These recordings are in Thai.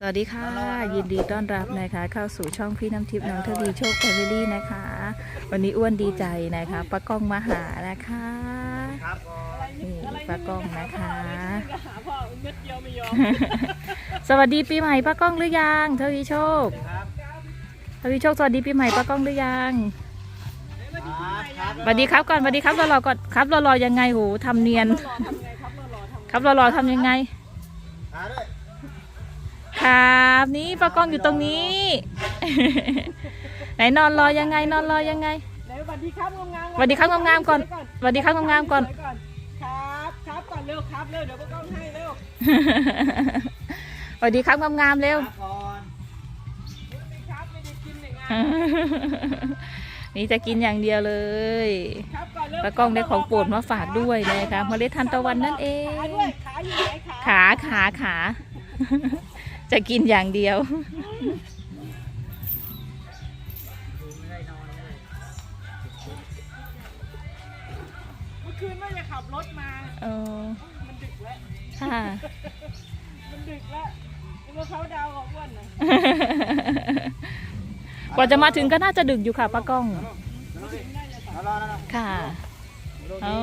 สวัสดีค่ะ ยินดีต้อนรับนะคะ เข้าสู่ช่องพี่น้ำทิพย์น้องทวีโชคแฟมิลี่นะคะ วันนี้อ้วนดีใจนะคะป้าก้องมาหานะคะนี่ป้าก้องนะคะหาพ่อเม็ดเดียวไม่ยอมสวัสดีปีใหม่ป้าก้องหรือยังทวีโชคทวีโชคสวัสดีปีใหม่ป้าก้องหรือยังสวัสดีครับก่อนสวัสดีครับรอรอก่อนครับรอรอยังไงโหทำเนียนรอทำไงครับรอรอทำครับรอรอทำยังไง ครับ นี่ป้ากล้องอยู่ตรงนี้ ไหนนอนรอยังไงนอนรอยังไงไหนสวัสดีครับงามๆสวัสดีครับงามๆก่อนสวัสดีครับงามๆก่อน ครับครับก่อนเร็วครับเร็วเดี๋ยวพ่อกล้องให้เร็วสวัสดีครับงามๆเร็วไม่ครับไม่ได้กินอย่างงานนี่จะกินอย่างเดียวเลยครับก่อนเร็วป้ากล้องได้ของโปรดมาฝากด้วยนะคะเมล็ดทานตะวันนั่นเอขางด้วยขาอยู่ไหนขาขาขาขา จะกินอย่างเดียว เมื่อคืนว่าจะขับรถมาเออมันดึกแล้ว ค่ะ มันดึกแล้วแล้วเขาดาวกับอ้วนน่ะกว่าจะมาถึงก็น่าจะดึกอยู่ค่ะป้ากล้อง ค่ะเอา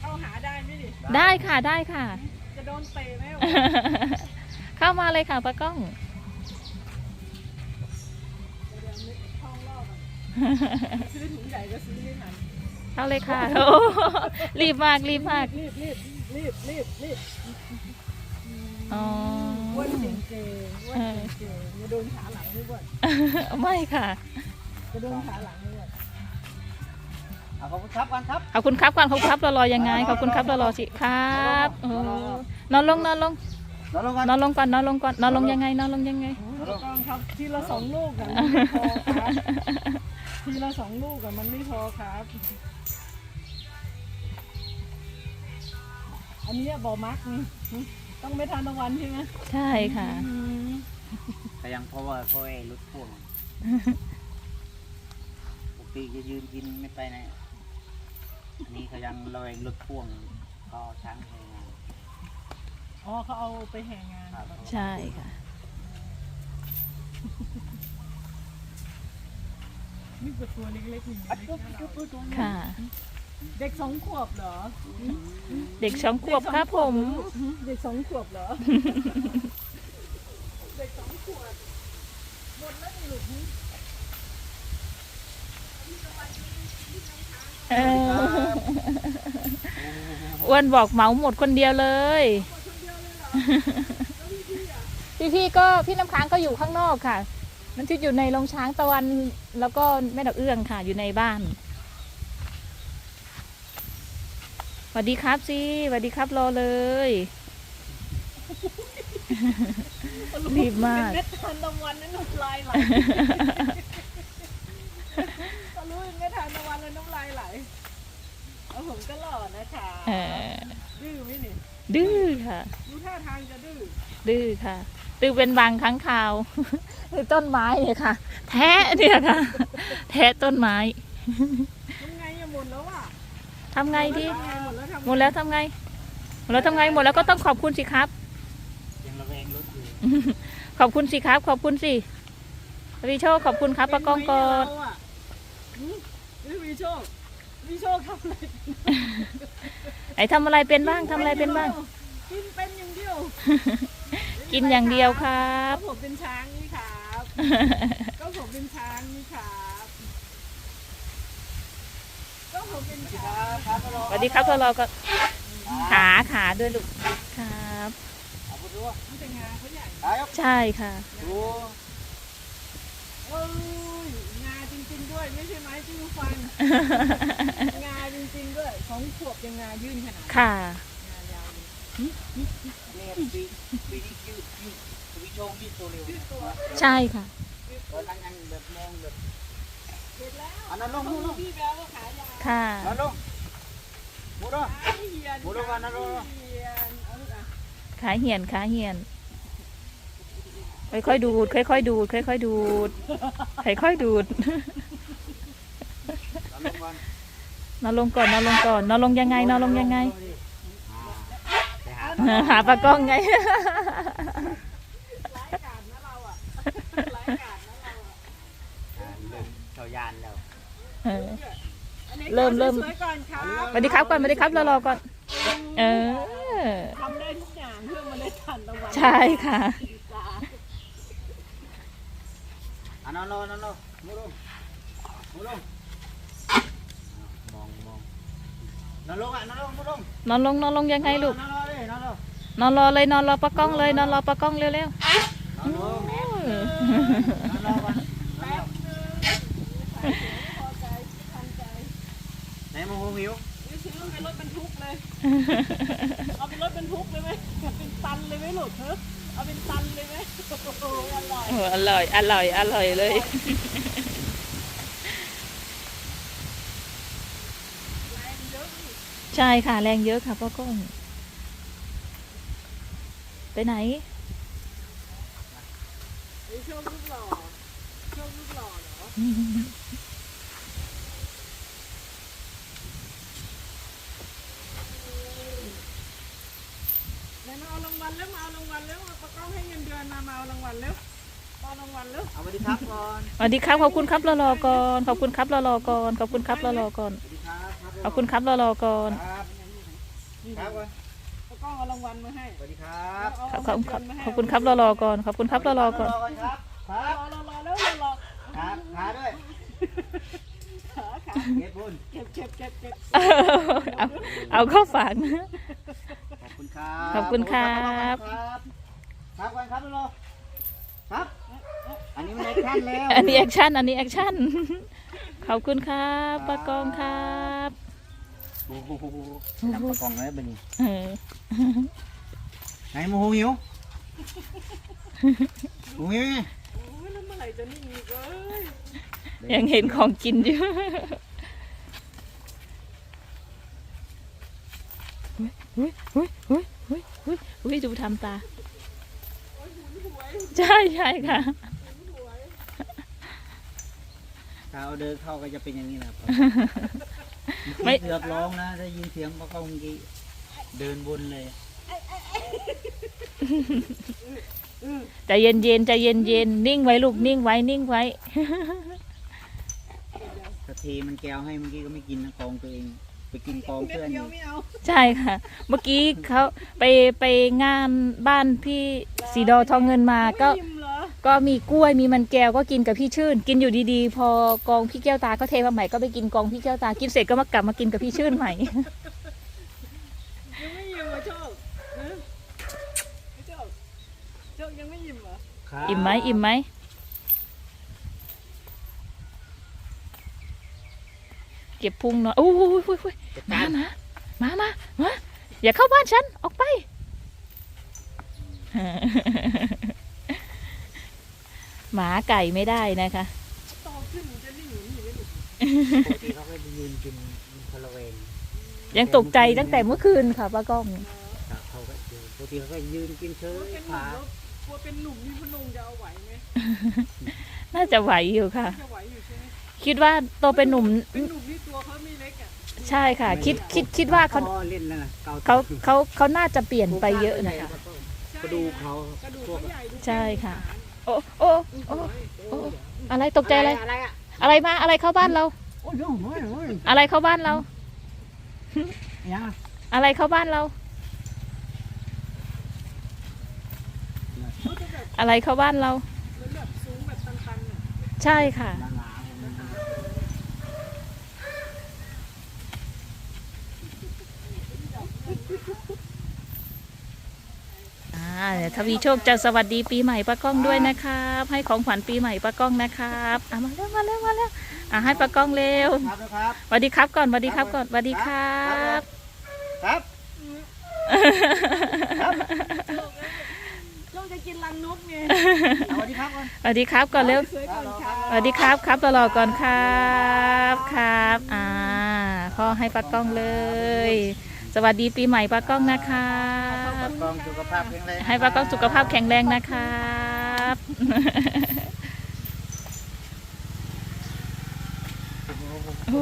เข้าหาได้ไหมดิได้ค่ะได้ค่ะ จะโดนเตะไหม เข้ามาเลยค่ะป้ากล้องท้องรอบอะซื้อถุงใหญ่ก็ซื้อไม่ทันเข้าเลยค่ะโอ้รีบมากรีบมากรีบรีบรีบรีบรีบอ๋ออ้วนเก่งเก่งอ้วนเก่งเก่งจะโดนขาหลังไม่อ้วนไม่ค่ะจะโดนขาหลังไม่อ้วนขอบคุณครับกันครับขอบคุณครับก่อนขอบคุณครับรอรอยังไงขอบคุณครับรอรอสิครับโอ้นอนลงนอนลง นอนลงกันนอนลงก่อนนอนลงก่อนนอนลงยังไงนอนลงยังไงกองครับทีละสองลูกอะมันไม่พอครับทีละสองลูกอะมันไม่พอครับ อันนี้บอมักนี่ต้องไม่ทานตะวันใช่ไหมใช่ค่ะอืมแต่ยังเพราะว่าเพราะไอ้รถพ่วงปกติจะยืนกินไม่ไปไหนอันนี้เขายังลอยรถพ่วงก็ช้างให้งาน อ๋อเขาเอาไปแห่งานครับ ใช่ค่ะนี่เป็นตัวเล็กๆนี่เด็กน่ารักค่ะ เด็กสองขวบเหรอเด็กสองขวบครับผม เด็กสองขวบเหรอ เด็กสองขวบหมดแล้วนี่ลูกเอออ้วนบอกเหมาหมดคนเดียวเลย พี่พี่ๆก็พี่น้ำค้างก็อยู่ข้างนอกค่ะมันที่อยู่ในโรงช้างตะวัน แล้วก็แม่ดอกเอื้องค่ะ อยู่ในบ้านสวัสดีครับสิสวัสดีครับรอเลยรีบมากเป็นเม็ดทานตะวันนั่นน้ำลายไหลตอนรู้เป็นเม็ดทานตะวันแล้วน้ำลายไหลเอาผมก็หล่อนะคะเออดื้อไหมนี่ดื้อค่ะ ดูท่าทางจะดื้อดื้อค่ะดื้อเป็นบางครั้งคราวคือต้นไม้เนี่ยค่ะ แท้เนี่ยค่ะ แท้ต้นไม้ทำไงอะหมดแล้วอะทำไงดีทำไงหมดแล้วทำหมดแล้วทำไงหมดแล้วทำไงหมดแล้วก็ต้องขอบคุณสิครับยังระแวงรถอยู่ขอบคุณสิครับ ขอบคุณสิรีโชคขอบคุณครับประกองกอดเป็นไหมเราอะหืมนี่วีโชควีโชคทำอะไร ไหนทำอะไรเป็นบ้างทำอะไรเป็นบ้าง กินเป็นอย่างเดียว กินอย่างเดียวครับก็ผมเป็นช้างนี่ครับก็ผมเป็นช้างนี่ครับก็ผมเป็นช้างครับรอสวัสดีครับเราก็ขาขาด้วยลูกครับเอาไปดูมันเป็นงาเขาใหญ่ตายครับใช่ค่ะดูเอ้ยงาจริงๆด้วยไม่ใช่ไม้จิ้มฟันงาจริงๆ ด้วยสองขวบยังงายื่นขนาดนี้ค่ะ งายาวเลยนี่ปีปีนี้ยืดยืดวิโชคยืดตัวเร็วนะใช่ค่ะ ตอนนั้นยังแบบมองแบบเสร็จแล้วอันนั้นลงดูลงพี่แววก็ขายาวค่ะ อันนั้นลงหมดแล้วขาเหียนหมดแล้วกันนะลูกเหียนเอาลูกอะขาเหียนขาเหียน ค่อยๆดูด ค่อยๆดูด ค่อยๆดูด ค่อยๆดูดเอาลงก่อน นอนลงก่อนนอนลงก่อนนอนลงยังไงนอนลงยังไง หาปากล้องไงเริ่มเริ่ม สวยๆก่อนครับสวัสดีครับก่อนสวัสดีครับรอรอก่อน เออ ทำได้ทุกอย่างเพื่อมาได้ทันตะวันใช่ค่ะ อ่นอนนอนอนอมูลงมูลง นอนลงอะนอนลงมุลงนอนลงนอนลงยังไงลูก นอนลงเลยนอนลงนอนรอเลยนอนรอปะกล้องเลยนอนรอปะกล้องเร็วนอนลงๆนอนลงก่อนแป๊บนึงพอใจทันใจไหนโมโหหิวนี่ซื้อเป็นรถบรรทุกเลย เอาเป็นรถบรรทุกเลยไหมเอาเป็นตันเลยไหมลูกเฮ้เอาเป็นตันเลยไหมโอ้โหอร่อยเอออร่อย อร่อย อร่อยเลย แรงเยอะอีก ใช่ค่ะ แรงเยอะค่ะปะกล้อง ไปไหนไอ้โชคลูกหล่อโชคลูกหล่อเหรอไหนมาเอารางวัลแล้วมาเอารางวัลแล้วมาประกอบให้เงินเดือนมามาเอารางวัลแล้วมาเอารางวัลแล้วเอาสวัสดีครับก่อนสวัสดีครับขอบคุณครับรอรอก่อนขอบคุณครับรอรอก่อนขอบคุณครับรอรอก่อน สวัสดีครับครับ ขอบคุณครับรอรอก่อนครับครับก่อนประกอบเอารางวัลมาให้สวัสดีครับเอาขอบเอาขอบเงินเดือนมาให้ขอบคุณครับรอรอก่อนขอบคุณครับรอรอก่อนรอก่อนครับครับรอรอรอแล้วรอรอครับขาด้วยขาขาเก็บบุญเก็บเก็บเก็บเก็บเอาเอาเข้าฝากนะขอบคุณครับขอบคุณครับครับครับก่อนครับรอครับอันนี้มันเล็กท่านแล้วอันนี้แอคชั่นอันนี้แอคชั่นขอบคุณครับปะกองครับ น้ำปลากองเลยเป็นเออไหนโมโหหิวโมโหหิวไงยแล้วเมื่อไหร่จะนิ่งอีกเอ้ยยังเห็นของกินอยู่อุ้ยอุ้ยอุ้ยอุ้ยอุ้ยอุ้ยดูทำตา ใช่ใช่ค่ะหุนหวยถ้าเอาเดินเข้าก็จะเป็นอย่างนี้นะครับ ไม่เกือบร้องนะได้ยินเสียงปลากล่องเมื่อกี้เดินวนเลยใจเย็นเย็นๆใจเย็นเย็นๆนิ่งไว้ลูกนิ่งไว้นิ่งไว้สะเทมันแก้วให้เมื่อกี้ก็ไม่กินนะกองตัวเอง ไปกินกองเม็ดเพื่อนเดีอยวยู่ไม่เอาใช่ค่ะ เมื่อกี้เขาไปไปงานบ้านพี่สีดอทองเงินมาก็ ไม่ยิ้มเหรอ ก็มีกล้วยมีมันแก้วก็กินกับพี่ชื่น กินอยู่ดีๆ พอกองพี่แก้วตาก็เทมาใหม่ก็ไปกินกองพี่แก้วตากินเสร็จก็มากลับมากินกับพี่ชื่นใหม่ ยังไม่ยิ้มเหรอโชคฮะไอ้โชคโชคยังไม่ยิ้มเหรอครับอิ่มไหมอิ่มไหมเก็บพุงเนาะโอ้ยโอ้ยโอ้ยโอ้ยจัดมาการมามามามาอย่าเข้าบ้านฉันออกไป หมาไก่ไม่ได้นะคะโตขึ้นจะนิ่งอยู่นี่ไหมลูกปกติเขาก็ยืนกินพลเวนยังตกใจตั้งแต่เมื่อคืนค่ะป้าก้องครับเขาก็ยืนปกติเขาก็ยืนกินเชกลัวยเป็นหนุ่ขามแล้วกลัวเป็นหนุ่มนี่พนงจะเอาไหวไหมน่าจะไหวอยู่ค่ะ จะไหวอยู่ใช่ไหมคิดว่าโตเป็นหนุ่มเป็นหนุ่มนี่ตัวเขาไม่เล็กอะใช่ค่ะ คิดคิดคิดว่าเขาพอเล่นแล้วนะเกเขาเขาเขาน่าจะเปลี่ยนไปเยอะนะคะกระดูกเขากระดูกพวกเขาใหญ่ดูใช่ค่ะ โอ้โอ้โอ้โอ้อะไรตกใจอะไร อะไรอะอะไรมาอะไรเข้าบ้านเรา โอ้ยโอ้ยโอ้ยอะไรเข้าบ้านเรายังอะอะไรเข้าบ้านเราเขาจะแบบอะไรเข้าบ้านเราเหมือนแบบสูงแบบตันๆอะใช่ค่ะหนาๆ อ่าเดี๋ยว ทวีโชคจะสวัสดีปีใหม่ป้าก้องด้วยนะครับ ให้ของขวัญปีใหม่ป้าก้องนะครับอะมาเร็วมาเร็วมาเร็วอะให้ป้าก้องเร็วครับนะครับสวัสดีครับก่อนสวัสดีครับก่อนสวัสดีครับ ครับโลกจะกินรังนกไงสวัสดีครับก่อนสวัสดีครับก่อนเร็วสวยก่อนค่ะสวัสดีครับครับตลอดก่อนครับครับอ่าพ่อให้ป้าก้องเลย สวัสดีปีใหม่ป้าก้องนะครั บกองสุขภาพแข็งแรงให้ป้าก้องสุขภาพแข็งแรงนะครับโอ้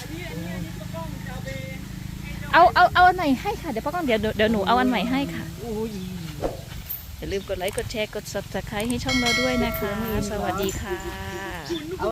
อันนี้อันนี้อันนี้ก็ต้องจะเอาเอาเอาอันใหม่ให้ค่ะ เดี๋ยวป้าก้องเดี๋ยวเดี๋ยวหนูเอาอันใหม่ให้ค่ะอยอย่าลืมกดไลค์กดแชร์กด subscribe ให้ช่องเราด้วยนะคะ สวัสดีค่ะ